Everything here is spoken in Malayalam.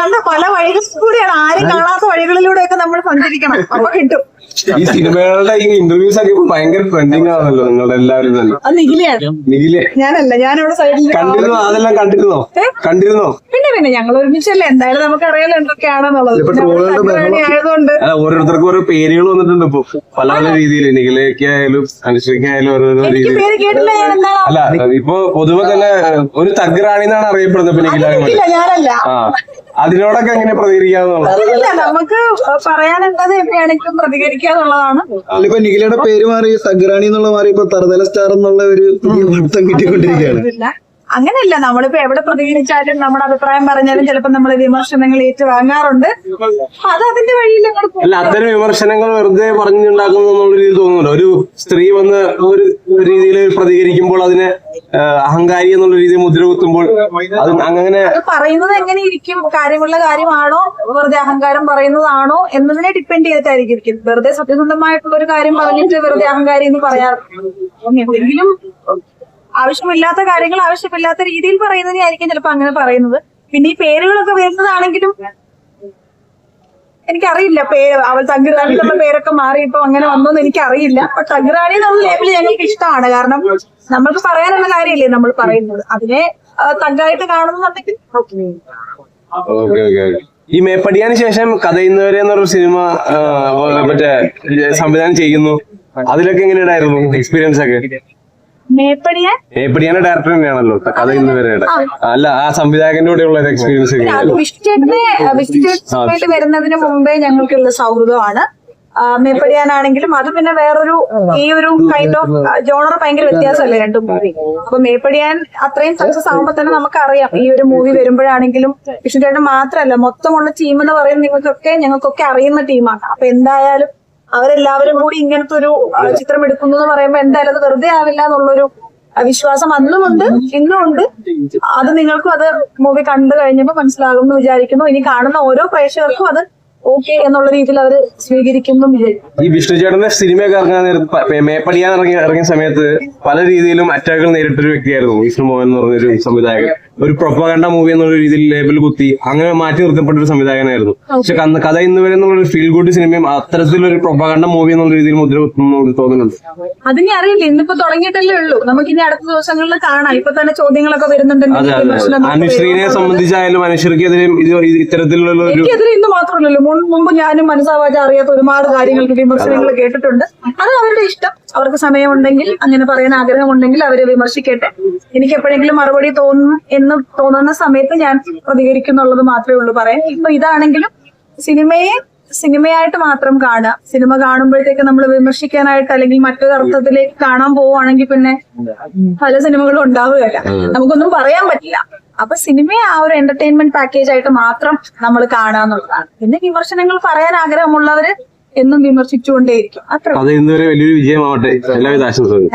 കണ്ട പല വഴികളിൽ കൂടിയാണ്. ആരും കാണാത്ത വഴികളിലൂടെയൊക്കെ നമ്മൾ സഞ്ചരിക്കണം അപ്പൊ കിട്ടും. ഈ സിനിമകളുടെ ഈ ഇന്റർവ്യൂസ് ഒക്കെ ഭയങ്കര ട്രെൻഡിങ് ആണല്ലോ നിങ്ങളുടെ എല്ലാവരും നിഖിലെ. ഞാനല്ല ഞാനിവിടെ സൈഡിൽ കണ്ടിരുന്നോ? അതെല്ലാം കണ്ടിരുന്നോ? കണ്ടിരുന്നോ? പിന്നെ പിന്നെ ഞങ്ങൾ ഒരുമിച്ചല്ലേ. എന്തായാലും നമുക്ക് അറിയാലോ എന്തൊക്കെയാണെന്നുള്ളത്. ആയതുകൊണ്ട്. ഓരോരുത്തർക്കും ഓരോ പേരുകൾ വന്നിട്ടുണ്ട് ഇപ്പൊ. പല പല രീതിയിൽ നിഖിലേക്ക് ആയാലും അനുശ്രീക്ക് ആയാലും ഓരോരോ രീതിയിൽ. അല്ല ഇപ്പൊ പൊതുവെ തന്നെ ഒരു തഗ്രാണി എന്നാണ് അറിയപ്പെടുന്നത് ഇപ്പൊ നിഖിലാകെ ഞാനല്ല. ആ. അതിനോടൊക്കെ എങ്ങനെ പ്രതികരിക്കാന്നുള്ളത്? നമുക്ക് പറയാനുള്ളത് എവിടെയാണെങ്കിലും പ്രതികരിക്കാന്നുള്ളതാണ് ഇപ്പൊ നിഖിലയുടെ പേര് മാറി സഗ്രാണി എന്നുള്ള മാറി ഇപ്പൊ തറുതല സ്റ്റാർ എന്നുള്ള ഒരു വൃത്തം പഠിത്തം കിട്ടിക്കൊണ്ടിരിക്കുകയാണ്. അങ്ങനെയല്ല നമ്മളിപ്പോ എവിടെ പ്രതികരിച്ചാലും നമ്മുടെ അഭിപ്രായം പറഞ്ഞാലും ചിലപ്പോൾ നമ്മൾ വിമർശനങ്ങൾ ഏറ്റുവാങ്ങാറുണ്ട്. അത് അതിന്റെ വഴിയിൽ അല്ല അത്തരം വിമർശനങ്ങൾ വെറുതെ പറഞ്ഞുണ്ടാക്കുന്നു എന്നുള്ള രീതിയിൽ തോന്നുന്നുണ്ട് ഒരു സ്ത്രീ വന്ന് ഒരു രീതിയിൽ പ്രതികരിക്കുമ്പോൾ അതിനെ അഹങ്കാരി എന്നുള്ള രീതിയിൽ മുദ്ര കുത്തുമ്പോൾ അത് അങ്ങനെ പറയുന്നത് എങ്ങനെ ഇരിക്കും കാര്യമുള്ള കാര്യമാണോ? വെറുതെ അഹങ്കാരം പറയുന്നതാണോ? എന്നതിനെ ഡിപ്പെൻഡ് ചെയ്തിട്ടായിരിക്കും. വെറുതെ സത്യസന്ധമായിട്ടുള്ള ഒരു കാര്യം പറഞ്ഞിട്ട് വെറുതെ അഹങ്കാരി എന്ന് പറയാറ്. എന്തെങ്കിലും ആവശ്യമില്ലാത്ത കാര്യങ്ങൾ ആവശ്യമില്ലാത്ത രീതിയിൽ പറയുന്നതിനായിരിക്കും ചിലപ്പോ അങ്ങനെ പറയുന്നത്. പിന്നെ ഈ പേരുകളൊക്കെ വരുന്നതാണെങ്കിലും എനിക്കറിയില്ല പേര് അവൾ തങ്കറാണി എന്നുള്ള പേരൊക്കെ മാറി ഇപ്പൊ അങ്ങനെ വന്നോന്ന് എനിക്കറിയില്ല. അപ്പൊ തങ്കറാണി എന്നുള്ള ലേബിൾ ഞങ്ങൾക്ക് ഇഷ്ടമാണ്. കാരണം നമ്മൾക്ക് പറയാനുള്ള കാര്യമില്ലേ നമ്മൾ പറയുന്നത്. അതിനെ തങ്കായിട്ട് കാണുന്നുണ്ടെങ്കിൽ ഈ മേപ്പടിയാന് ശേഷം കഥയുന്നവരെ എന്നൊരു സിനിമ മറ്റേ സംവിധാനം ചെയ്യുന്നു. അതിലൊക്കെ എങ്ങനെയുണ്ടായിരുന്നു? എക്സ്പീരിയൻസ് ഒക്കെ? മേപ്പടിയാൻ? മേപ്പടിയാന്റെ ഡയറക്ടർ തന്നെയാണല്ലോ. കഥ ഇന്ന് വരെയുടെ അല്ല ആ സംവിധായകന്റെ കൂടെ ഉള്ള എക്സ്പീരിയൻസ് വരുന്നതിന് മുമ്പേ ഞങ്ങൾക്കുള്ള സൗഹൃദമാണ്. മേപ്പടിയാനാണെങ്കിലും അത് പിന്നെ വേറൊരു ഈ ഒരു കൈൻഡ് ഓഫ് ജോണർ ഭയങ്കര വ്യത്യാസമല്ലേ രണ്ടും മൂവി അപ്പൊ മേപ്പടിയാൻ അത്രയും സക്സസ് ആകുമ്പോ തന്നെ നമുക്കറിയാം. ഈ ഒരു മൂവി വരുമ്പോഴാണെങ്കിലും വിഷ്ണു ചേട്ടൻ മാത്രമല്ല മൊത്തമുള്ള ടീം എന്ന് പറയുന്നത് നിങ്ങൾക്കൊക്കെ ഞങ്ങൾക്കൊക്കെ അറിയുന്ന ടീമാണ് അപ്പൊ എന്തായാലും അവരെല്ലാവരും കൂടി ഇങ്ങനത്തെ ഒരു ചിത്രം എടുക്കുന്നു എന്ന് പറയുമ്പോൾ എന്തായാലും അത് വെറുതെ ആവില്ല എന്നുള്ളൊരു വിശ്വാസം അന്നുമുണ്ട് ഇന്നും ഉണ്ട് അത് നിങ്ങൾക്കും അത് മൂവി കണ്ടു കഴിഞ്ഞപ്പോൾ മനസ്സിലാകും എന്ന് വിചാരിക്കുന്നു. ഇനി കാണുന്ന ഓരോ പ്രേക്ഷകർക്കും അത് ഓക്കെ എന്നുള്ള രീതിയിൽ അവർ സ്വീകരിക്കുന്നു ഈ വിഷ്ണു ചേട്ടന്റെ സിനിമയൊക്കെ ഇറങ്ങാൻ മേപ്പടിയാൻ ഇറങ്ങിയ ഇറങ്ങിയ സമയത്ത് പല രീതിയിലും അറ്റാക്കുകൾ നേരിട്ടൊരു വ്യക്തിയായിരുന്നു വിഷ്ണു മോഹൻ എന്ന് പറഞ്ഞൊരു സംവിധായകൻ. ഒരു പ്രൊപ്പകണ്ട മൂവി എന്നുള്ള രീതിയിൽ ലേബിൾ കുത്തി അങ്ങനെ മാറ്റി നിർത്തപ്പെട്ട ഒരു സംവിധായകനായിരുന്നു. പക്ഷെ കഥ ഇന്ന് വരെ എന്നുള്ള ഫീൽ ഗുഡ് സിനിമയും അത്തരത്തിലൊരു പ്രൊപ്പകണ്ട മൂവി എന്നുള്ള രീതിയിൽ മുദ്ര കുത്തുന്നു തോന്നുന്നുണ്ട്. അതിനി അറിയില്ല ഇന്നിപ്പോ തുടങ്ങിയിട്ടല്ലേ ഉള്ളൂ. നമുക്ക് ഇനി അടുത്ത ദിവസങ്ങളിൽ കാണാം. ഇപ്പൊ തന്നെ ചോദ്യങ്ങളൊക്കെ വരുന്നുണ്ട്. അനുശ്രീനെ സംബന്ധിച്ചായാലും അനുശ്രീക്കെതിരെയും ഇത് ഇത് ഇത്തരത്തിലുള്ള ഒരു എനിക്കെതിരെ ഇന്ന് മാത്രമല്ലല്ലോ. മുമ്പ് ഞാനും മനസ്സാവാജ അറിയാത്ത ഒരുപാട് കാര്യങ്ങൾക്ക് വിമർശനങ്ങൾ കേട്ടിട്ടുണ്ട്. അത് അവരുടെ ഇഷ്ടം. അവർക്ക് സമയമുണ്ടെങ്കിൽ അങ്ങനെ പറയാൻ ആഗ്രഹമുണ്ടെങ്കിൽ അവരെ വിമർശിക്കട്ടെ. എനിക്ക് എപ്പോഴെങ്കിലും മറുപടി തോന്നും എന്ന് തോന്നുന്ന സമയത്ത് ഞാൻ പ്രതികരിക്കുന്നുള്ളത് മാത്രമേ ഉള്ളൂ പറയാൻ. ഇപ്പൊ ഇതാണെങ്കിലും സിനിമയെ സിനിമയായിട്ട് മാത്രം കാണുക. സിനിമ കാണുമ്പോഴത്തേക്ക് നമ്മൾ വിമർശിക്കാനായിട്ട് അല്ലെങ്കിൽ മറ്റൊരു അർത്ഥത്തിലേക്ക് കാണാൻ പോവുകയാണെങ്കിൽ പിന്നെ പല സിനിമകളും ഉണ്ടാവുകയല്ല. നമുക്കൊന്നും പറയാൻ പറ്റില്ല. അപ്പൊ സിനിമയെ ആ ഒരു എന്റർടൈൻമെന്റ് പാക്കേജ് ആയിട്ട് മാത്രം നമ്മൾ കാണാന്നുള്ളതാണ് പിന്നെ വിമർശനങ്ങൾ പറയാൻ ആഗ്രഹമുള്ളവര് എന്നും വിമർശിച്ചുകൊണ്ടേയിരിക്കും. അത്ര ഇന്ന് വലിയൊരു വിജയമാവട്ടെ. എല്ലാവിധ ആശംസകളും.